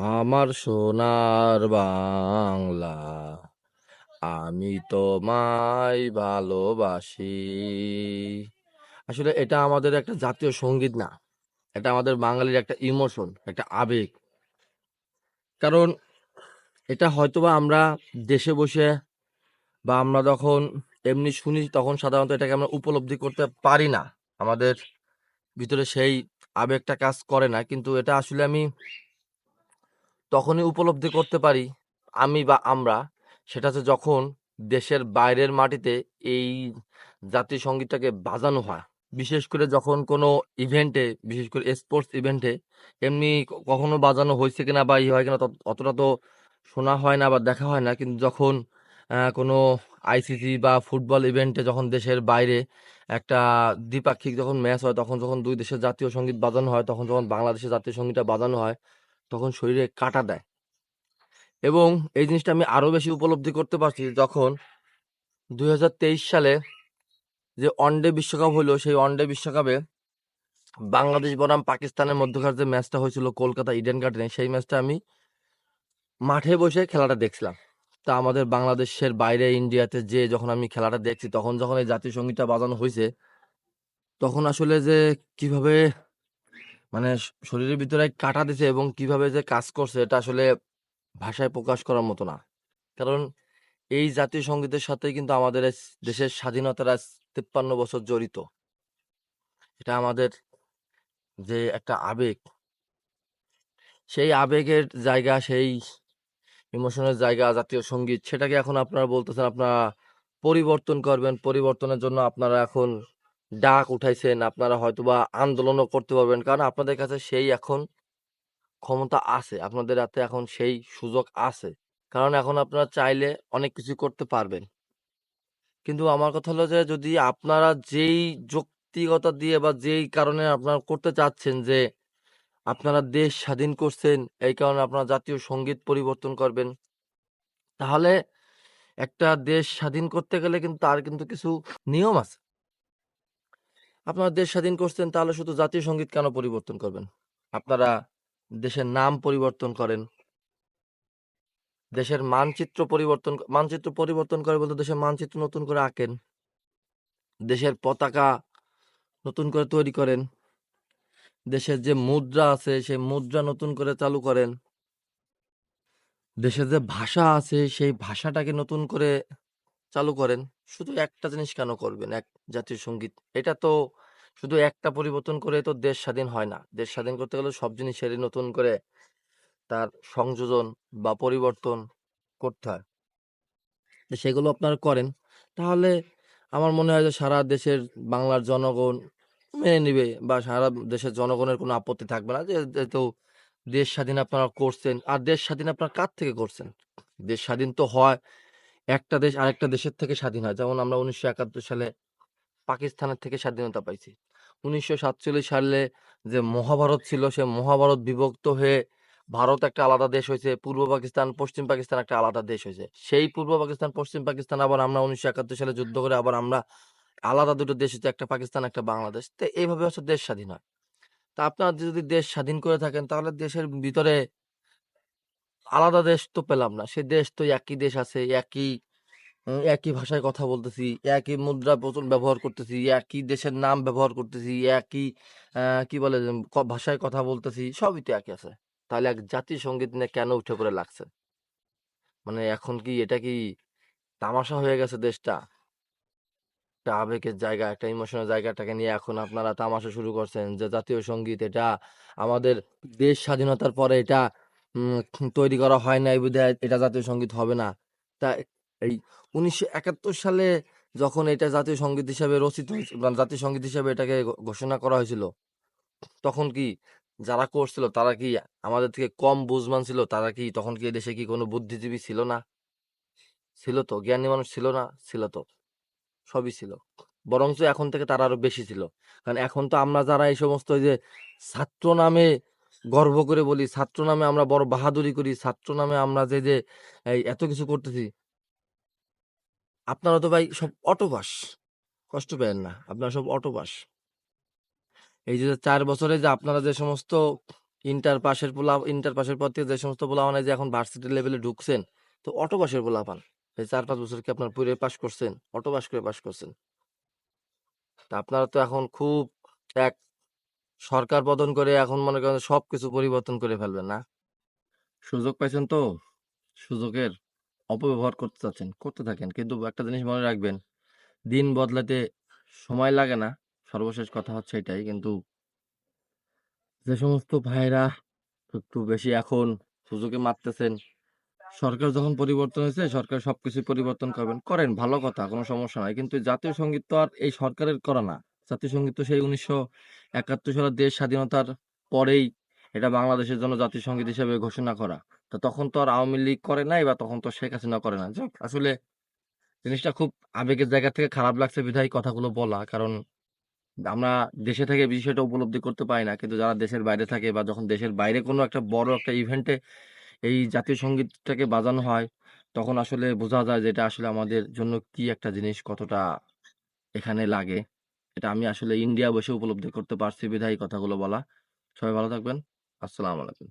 আমার সোনার বাংলা, আমি তোমায় ভালোবাসি। আসলে এটা আমাদের একটা জাতীয় সংগীত না, এটা আমাদের বাঙালির একটা ইমোশন, একটা আবেগ। কারণ এটা হয়তোবা আমরা দেশে বসে বা আমরা যখন এমনি শুনি, তখন সাধারণত এটাকে আমরা উপলব্ধি করতে পারি না। আমাদের ভিতরে সেই আবেগটা কাজ করে না, কিন্তু এটা আসলে আমি তখনই উপলব্ধি করতে পারি, আমি বা আমরা, সেটা হচ্ছে যখন দেশের বাইরের মাটিতে এই জাতীয় সঙ্গীতটাকে বাজানো হয়। বিশেষ করে যখন কোনো ইভেন্টে, বিশেষ করে স্পোর্টস ইভেন্টে, এমনি কখনো বাজানো হয়েছে কিনা বা ই হয় কিনা অতটা তো শোনা হয় না বা দেখা হয় না। কিন্তু যখন কোনো আইসিসি বা ফুটবল ইভেন্টে যখন দেশের বাইরে একটা দ্বিপাক্ষিক যখন ম্যাচ হয়, তখন যখন দুই দেশের জাতীয় সংগীত বাজানো হয়, তখন যখন বাংলাদেশের জাতীয় সঙ্গীতটা বাজানো হয় তখন শরীরে কাটা দেয়। এবং এই জিনিসটা আমি আরও বেশি উপলব্ধি করতে পারছি যখন দু হাজার তেইশ সালে যে ওয়ানডে বিশ্বকাপ হলো, সেই ওয়ানডে বিশ্বকাপে বাংলাদেশ, বনাম, পাকিস্তানের মধ্যকার যে ম্যাচটা হয়েছিল, কলকাতা ইডেন গার্ডেনে, সেই ম্যাচটা আমি মাঠে বসে খেলাটা দেখছিলাম। তা আমাদের বাংলাদেশের বাইরে, ইন্ডিয়াতে যে যখন আমি খেলাটা দেখছি, তখন যখন এই জাতীয় সঙ্গীতটা বাজানো হয়েছে, তখন আসলে যে কীভাবে মানে শরীরের ভিতরে কাটা দিছে এবং কীভাবে যে কাজ করছে এটা আসলে ভাষায় প্রকাশ করার মতো না। কারণ এই জাতীয় সঙ্গীতের সাথে কিন্তু আমাদের দেশের স্বাধীনতার আজ তিপ্পান্ন বছর জড়িত। এটা আমাদের যে একটা আবেগ, সেই আবেগের জায়গা, সেই ইমোশনের জায়গা, জাতীয় সংগীত, সেটাকে এখন আপনারা বলতেছেন, আপনারা পরিবর্তন করবেন, পরিবর্তনের জন্য আপনারা এখন ডাক উঠাইছেন, আপনারা হয়তোবা আন্দোলনও করতে পারবেন। কারণ আপনাদের কাছে সেই এখন ক্ষমতা আছে, আপনাদের হাতে এখন সেই সুযোগ আছে। কারণ এখন আপনারা চাইলে অনেক কিছু করতে পারবেন। কিন্তু আমার কথা হলো যে, যদি আপনারা যেই যৌক্তিকতা দিয়ে বা যেই কারণে আপনারা করতে চাচ্ছেন যে, আপনারা দেশ স্বাধীন করছেন, এই কারণে আপনারা জাতীয় সংগীত পরিবর্তন করবেন, তাহলে একটা দেশ স্বাধীন করতে গেলে কিন্তু তার কিন্তু কিছু নিয়ম আছে। আপনারা দেশ স্বাধীন করছেন, তাহলে শুধু জাতীয় সংগীত কেন পরিবর্তন করবেন? আপনারা দেশের নাম পরিবর্তন করেন। দেশের মানচিত্র পরিবর্তন মানচিত্র পরিবর্তন করে বলতে দেশের মানচিত্র নতুন করে আঁকেন। দেশের পতাকা নতুন করে তৈরি করেন। দেশের যে মুদ্রা আছে, সেই মুদ্রা নতুন করে চালু করেন। দেশের যে ভাষা আছে, সেই ভাষাটাকে নতুন করে চালু করেন। শুধু একটা জিনিস কেন করবেন? এক জাতীয় সংগীত। এটা তো শুধু একটা পরিবর্তন করে তো দেশ স্বাধীন হয় না। দেশ স্বাধীন করতে গেলে সব জিনিসেরই নতুন করে তার সংযোজন বা পরিবর্তন করতে হয়। সেগুলো আপনারা করেন। তাহলে আমার মনে হয় যে সারা দেশের বাংলার জনগণ মেনে নিবে বা সারা দেশের জনগণের কোনো আপত্তি থাকবে না যেহেতু দেশ স্বাধীন আপনারা করছেন, আর দেশ স্বাধীন আপনারা কার থেকে করছেন? দেশ স্বাধীন তো হয় একটা দেশ আরেকটা দেশের থেকে স্বাধীন হয়। যেমন আমরা উনিশশো একাত্তর সালে পাকিস্তানের থেকে স্বাধীনতা পাইছি। উনিশশো সাতচল্লিশ সালে যে মহাভারত ছিল, সে মহাভারত বিভক্ত হয়ে ভারত একটা আলাদা দেশ হয়েছে, পূর্ব পাকিস্তান, পশ্চিম পাকিস্তান একটা আলাদা দেশ হয়েছে। সেই পূর্ব পাকিস্তান, পশ্চিম পাকিস্তান আবার আমরা উনিশশো একাত্তর সালে যুদ্ধ করে আবার আমরা আলাদা দুটো দেশ হচ্ছে একটা পাকিস্তান, একটা বাংলাদেশ। তো এইভাবে হচ্ছে দেশ স্বাধীন হয়। তা আপনারা যদি দেশ স্বাধীন করে থাকেন, তাহলে দেশের ভিতরে আলাদা দেশ তো পেলাম না। সে দেশ তো একই দেশ আছে, একই একই ভাষায় কথা বলতেছি, একই মুদ্রা বচন ব্যবহার করতেছি, একই দেশের নাম ব্যবহার করতেছি, একই কি বলে ভাষায় কথা বলতেছি, সবই তো একই আছে। তাহলে এক জাতীয় সংগীত নিয়ে কেন উঠে পড়ে লাগছে? মানে এখন কি এটা কি তামাশা হয়ে গেছে দেশটা? একটা আবেগের জায়গা, একটা ইমোশনাল জায়গাটাকে নিয়ে এখন আপনারা তামাশা শুরু করছেন যে, জাতীয় সংগীত এটা আমাদের দেশ স্বাধীনতার পরে এটা তৈরি করা হয় নাই বিধায় এটা জাতীয় সংগীত হবে না। তা এই উনিশশো একাত্তর সালে যখন এটা জাতীয় সংগীত হিসাবে রচিত জাতীয় সংগীত হিসাবে এটাকে ঘোষণা করা হয়েছিল, তখন কি যারা করছিল তারা কি আমাদের থেকে কম বুঝমান ছিল? তারা কি তখন কি দেশে কি কোনো বুদ্ধিজীবী ছিল না? ছিল তো, জ্ঞানী মানুষ ছিল না? ছিল তো, সবই ছিল। বরঞ্চ এখন থেকে তারা আরও বেশি ছিল। কারণ এখন তো আমরা যারা এই সমস্ত যে ছাত্র নামে গর্ব করে বলি, ছাত্র নামে আমরা বড় বাহাদুরি করি, ছাত্র নামে আমরা যে যে এত কিছু করতেছি আপনারা তো ভাই সব অটোবাস, কষ্ট পেয়েন না, আপনারা সব অটোবাস। এই যে চার বছরে যে আপনারা যে সমস্ত ইন্টার পাশের পোলা, ইন্টার পাশের পর থেকে যে সমস্ত পোলাপান যে এখন ভার্সিটি লেভেলে ঢুকছেন, তো অটো পাশের পোলাপান, এই চার পাঁচ বছর কি আপনার পুরে পাস করছেন? অটো পাস করে পাস করছেন। তা আপনারা তো এখন খুব এক সরকার বদন করে এখন মনে করেন সবকিছু পরিবর্তন করে ফেলবেন না? সুযোগ পাইছেন তো? সুযোগের অপব্যবহার করতে চাচ্ছেন, করতে থাকেন। কিন্তু একটা জিনিস মনে রাখবেন, দিন বদলাতে সময় লাগে না। সর্বশেষ কথা হচ্ছে এটাই। কিন্তু যে সমস্ত ভাইরা একটু বেশি এখন সুযোগে মারতেছেন সরকার যখন পরিবর্তন হয়েছে, সরকার সবকিছু পরিবর্তন করবেন। করেন, ভালো কথা, কোনো সমস্যা নাই। কিন্তু জাতীয় সংগীত তো আর এই সরকারের করা না। জাতীয় সংগীত তো সেই উনিশশো একাত্তর সালের দেশ স্বাধীনতার পরেই এটা বাংলাদেশের জন্য জাতীয় সংগীত হিসেবে ঘোষণা করা। তো তখন তো আর আওয়ামী লীগ করে নাই বা তখন তো শেখ হাসিনা করে না যাক, আসলে জিনিসটা খুব আবেগের জায়গা থেকে খারাপ লাগছে বিধায় কথাগুলো বলা। কারণ আমরা দেশে থেকে বিষয়টা উপলব্ধি করতে পারি না। কিন্তু যারা দেশের বাইরে থাকে বা যখন দেশের বাইরে কোনো একটা বড় একটা ইভেন্টে এই জাতীয় সঙ্গীতটাকে বাজানো হয়, তখন আসলে বোঝা যায় যে এটা আসলে আমাদের জন্য কি একটা জিনিস, কতটা এখানে লাগে। এটা আমি আসলে ইন্ডিয়া বসে উপলব্ধি করতে পারছি বিধায় কথাগুলো বলা। সবাই ভালো থাকবেন। আসসালামু আলাইকুম।